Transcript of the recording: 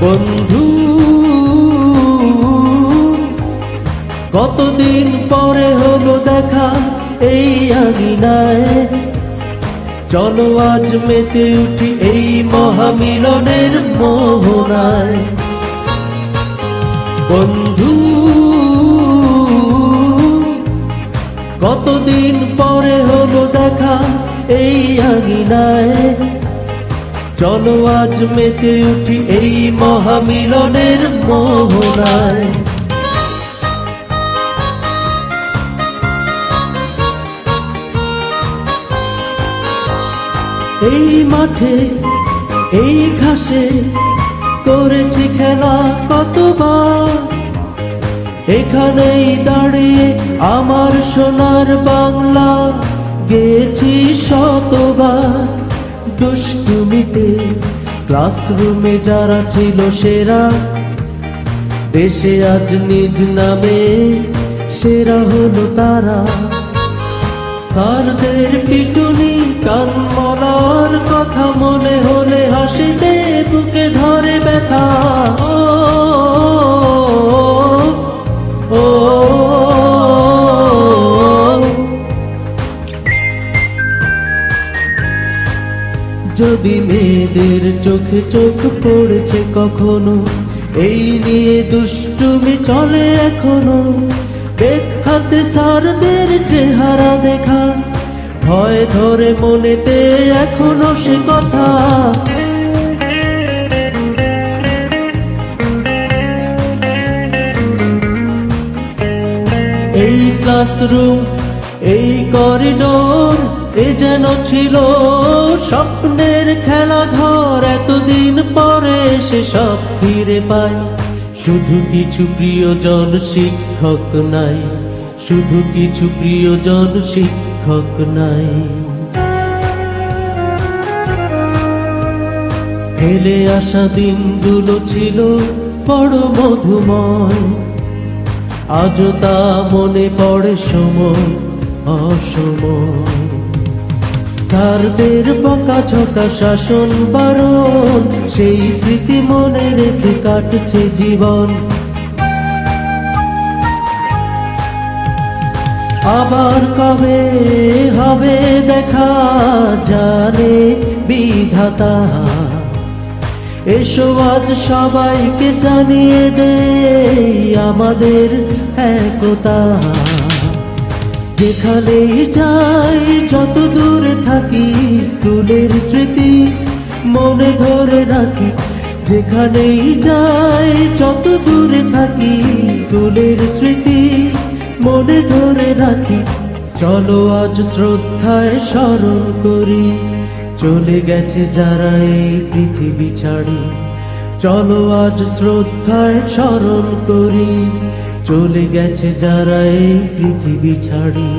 বন্ধু কতদিন পরে হলো দেখা এই আঙিনায় চলো আজ মেতে উঠি এই মহামিলনের মোহনায়। বন্ধু, কতদিন পরে হলো দেখা এই আঙিনায় চলো আজ মেতে উঠি এই মহামিলনের মোহনায়। এই মাঠে, এই ঘাসে করেছি খেলা কতবার। এখানেই দাঁড়িয়ে আমার সোনার বাংলা গেছি শতবার। দুষ্টুমিতে ক্লাসরুমে যারা ছিল সেরা, দেশে আজ নিজ নামে সেরা হলো তারা। সারদের পিটুনি কান মলার কথা মনে হলে হাসিতে বুকে ধরে ব্যথা। ও, যদি মেয়েদের চোখে চোখ পড়েছে কখনো এই নিয়ে দুষ্টুমি চলে এখনও। বেগ হাতে সারদের চেহারা দেখা। ভয় ধরে মনেতে এখনও সে কথা। এই ক্লাসরুম এই করিডোর এ যেন ছিল স্বপ্নের খেলাঘর। এতদিন পরে সে সব ফিরে পাই। শুধু কিছু প্রিয়জন শিক্ষক নাই, শুধু কিছু প্রিয়জন শিক্ষক নাই। ফেলে আসা দিনগুলো ছিল বড় মধুময়। আজও তা মনে পড়ে সময়, অসময়। তারদের বকা ঝকা শাসন বারণ, সেই স্মৃতি মনে রেখে কাটছে জীবন। আবার কবে হবে দেখা জানে বিধাতা। এসো আজ সবাইকে জানিয়ে দে আমাদের একতা। যেখানেই যাই, যত দূরে থাকি, স্কুলের স্মৃতি মনে ধরে রাখি। যেখানেই যাই, যত দূরে থাকি, স্কুলের স্মৃতি মনে ধরে রাখি। চলো আজ শ্রদ্ধায় স্মরণ করি। চলে গেছে যারা এই পৃথিবী ছাড়ি। চলো আজ শ্রদ্ধায় স্মরণ করি। চলে গেছে যারা এই পৃথিবী ছাড়ি।